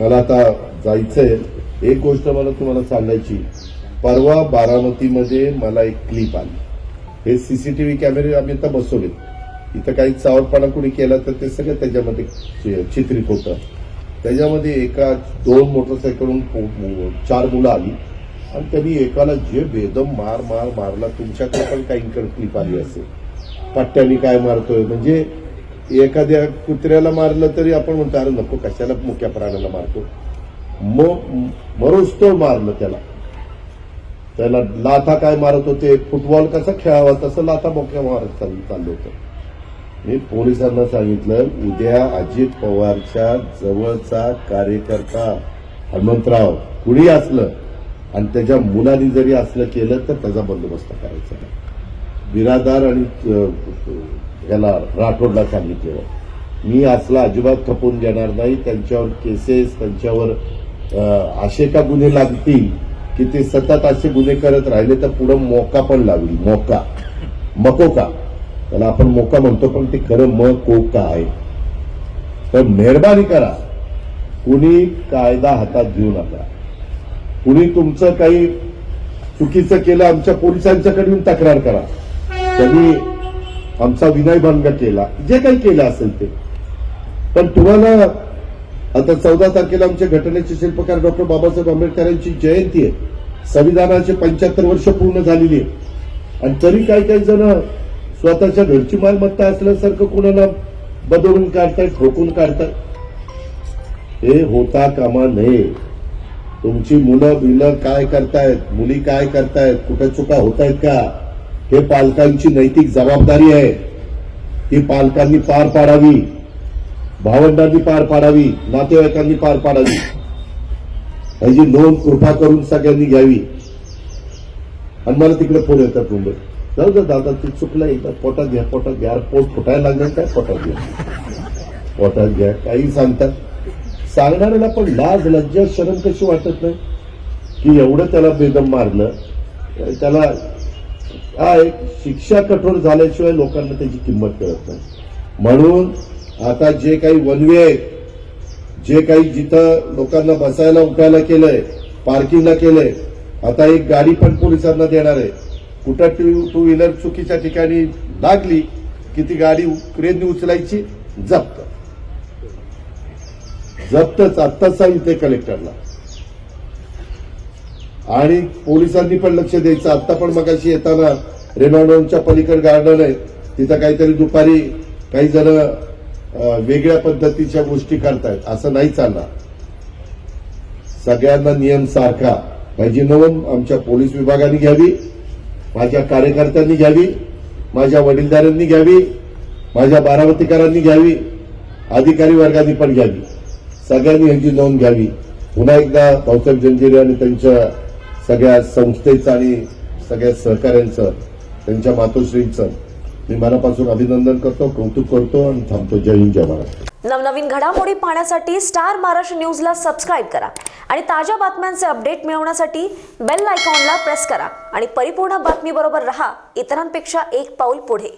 मला आता जायचंय. एक गोष्ट मला तुम्हाला सांगायची. परवा बारामतीमध्ये मला एक क्लिप आली. हे सीसीटीव्ही कॅमेरे आम्ही आता बसवले इथं काही चावटपणा कुणी केला तर ते सगळं त्याच्यामध्ये चि- चित्रित होतं. त्याच्यामध्ये एका दोन मोटरसायकलून चार मुलं आली. आणि त्यांनी एकाला जे बेदम मार मार मारला तुमच्याकडे पण काही क्लिप आली असेल. पट्ट्याने काय मारतोय? म्हणजे एखाद्या कुत्र्याला मारलं तरी आपण म्हणतो अरे नको कशाला मुक्या प्राण्याला मारतो? म- मरोच तो मारलं त्याला. त्याला लाथा काय मारत होते? फुटबॉल कसा खेळावा? तसं लाथा मोक्या मारत चाल- चाललं होतं. मी पोलिसांना सांगितलं उद्या अजित पवारच्या जवळचा कार्यकर्ता हनुमंतराव कुणी असलं आणि त्याच्या मुलांनी जरी असलं केलं तर त्याचा बंदोबस्त करायचा बिरादार आणि याला राठोडला सांगितलेलं मी असला अजिबात खपून घेणार नाही त्यांच्यावर केसेस त्यांच्यावर असे का गुन्हे लागतील की ते सतत असे गुन्हे करत राहिले तर पुढे मोका पण लागली. मोका. मकोका त्याला आपण मोका म्हणतो पण ते खरं म कोका आहे? तर मेहरबानी करा. कुणी कायदा हातात घेऊ नका. कुणी तुमचं काही चुकीचं केलं आमच्या पोलिसांच्याकडून तक्रार करा. त्यांनी आमचा विनयभंग केला. जे काही केलं असेल ते. पण तुम्हाला आता चौदा तारखेला आमच्या घटनेचे शिल्पकार डॉक्टर बाबासाहेब आंबेडकरांची जयंती आहे. संविधानाचे पंच्याहत्तर वर्ष पूर्ण झालेली आहे. आणि तरी काही काही जण स्वतःच्या घरची मालमत्ता असल्यासारखं कोणाला बदलून काढतायत ठोकून काढतात हे होता कामा नये. तुमची मुलं बिलं काय करतायत मुली काय करतायत कुठे चुका होत आहेत का? हे पालकांची नैतिक जबाबदारी आहे. ती पालकांनी पार पाडावी. भावंडांनी पार पाडावी. नातेवाईकांनी पार पाडावी. याची नोंद कृपा करून सगळ्यांनी घ्यावी. आणि मला तिकडे फोन येतात मुंबई जाऊ जा दादा ते चुकलं एकदा पोटात घ्या पोटात घ्या. पोट फुटायला लागलं काय? पोटात घ्या. पोटात घ्या. काही सांगतात. सांगणाऱ्याला पण लाज लज्जा शरम कशी वाटत नाही? की एवढं त्याला बेदम मारलं त्याला काय शिक्षा कठोर झाल्याशिवाय लोकांना त्याची किंमत कळत नाही. म्हणून आता जे काही वनवे आहेत जे काही जिथं लोकांना बसायला उठायला केलंय पार्किंगला केलंय आता एक गाडी पण पोलिसांना देणार आहे. कुठं टू टू व्हीलर चुकीच्या ठिकाणी लागली की ती गाडी क्रेनने उचलायची? जप्त. जप्तच आत्ताच सांगितले कलेक्टरला आणि पोलिसांनी पण लक्ष द्यायचं. आता पण मगाशी येताना रेनॉडोनच्या पलीकड गार्डन आहे. तिथं काहीतरी दुपारी काही जण वेगळ्या पद्धतीच्या गोष्टी करतायत. असं नाही चालणार. सगळ्यांना नियम सारखा. पाहिजे नवं आमच्या पोलीस विभागाने घ्यावी. माझ्या कार्यकर्त्यांनी घ्यावी. माझ्या वडीलधाऱ्यांनी घ्यावी. माझ्या बारामतीकरांनी घ्यावी. अधिकारी वर्गाने पण घ्यावी. सगळ्यांनी ह्याची नोंद घ्यावी. पुन्हा एकदा भाऊसाहेब जंजिरे आणि त्यांच्या सगळ्या संस्थेचं आणि सगळ्या सहकाऱ्यांचं त्यांच्या मातोश्रींचं मी मनापासून अभिनंदन करतो कौतुक करतो आणि थांबतो. जय हिंद जय महाराष्ट्र नवनवीन घडामोडी पाहण्यासाठी स्टार महाराष्ट्र न्यूजला सबस्क्राईब करा आणि ताज्या बातम्यांचे अपडेट मिळवण्यासाठी बेल आयकॉनला प्रेस करा. आणि परिपूर्ण बातमीबरोबर रहा इतरांपेक्षा एक पाऊल पुढे.